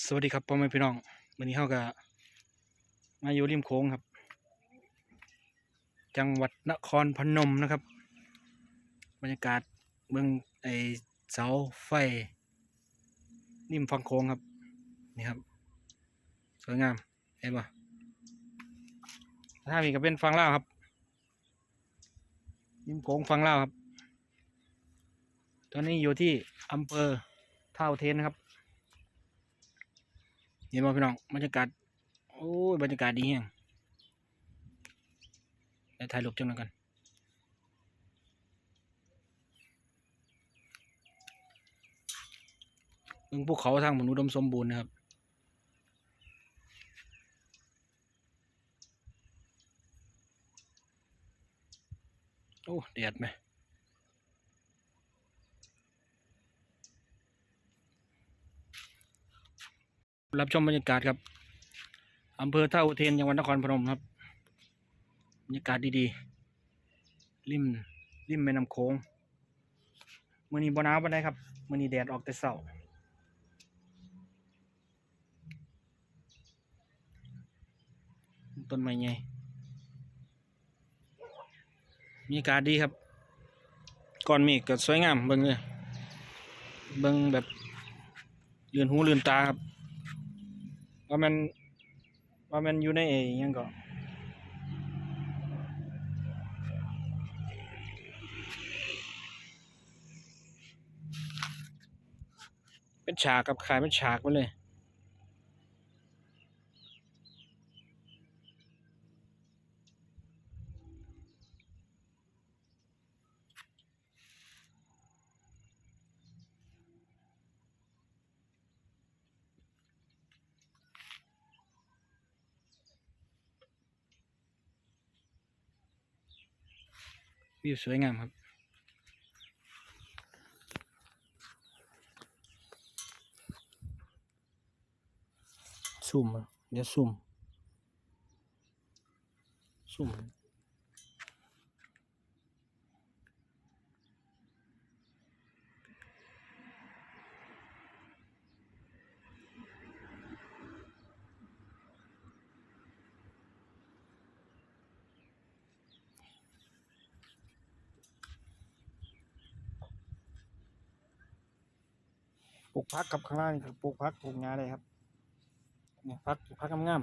สวัสดีครับพ่อแม่พี่น้องวันนี้เขาก็มาอยู่ริมโค้งครับ จังหวัดนครพนมนะครับ บรรยากาศเมืองไอเสาไฟริมฝั่งโค้งครับ นี่ครับ สวยงามเห็นปะถ้ามีก็เป็นฟังเล่าครับริมโค้งฟังเล่าครับ ตอนนี้อยู่ที่อำเภอท่าเทนนะครับ เห็นบ่พี่น้องบรรยากาศโอ้ยบรรยากาศดีแฮงไปถ่ายรูปจังหน่อยกันเบิ่งภูเขาทางมันอุดมสมบูรณ์นะครับโอ้แดดไหม รับชมบรรยากาศครับอำเภอท่าอุเทนจังหวัดนครพนมครับบรรยากาศดีๆ ริมริมแม่น้ำโขงมื่อนี้บ่หนาวปานใดครับมื่อนี้แดดออกแต่เช้าต้นไม้ใหญ่บรรยากาศดีครับก่อนมฆก็สวยงามเบิ่งเลยเบิ่งแบบเลือนหูเลือนตาครับ ว่ามันว่ามันอยู่ในเอยังก็เป็นฉากกับขายเป็นฉากไปเลย วิวสวยงามครับซุ่มเดี๋ยวซุ่มซุ่ม ปลูกพักกับข้างล่างนี่คือปลูกพักปลูกงาเลยครับเนี่ยพักพักงาม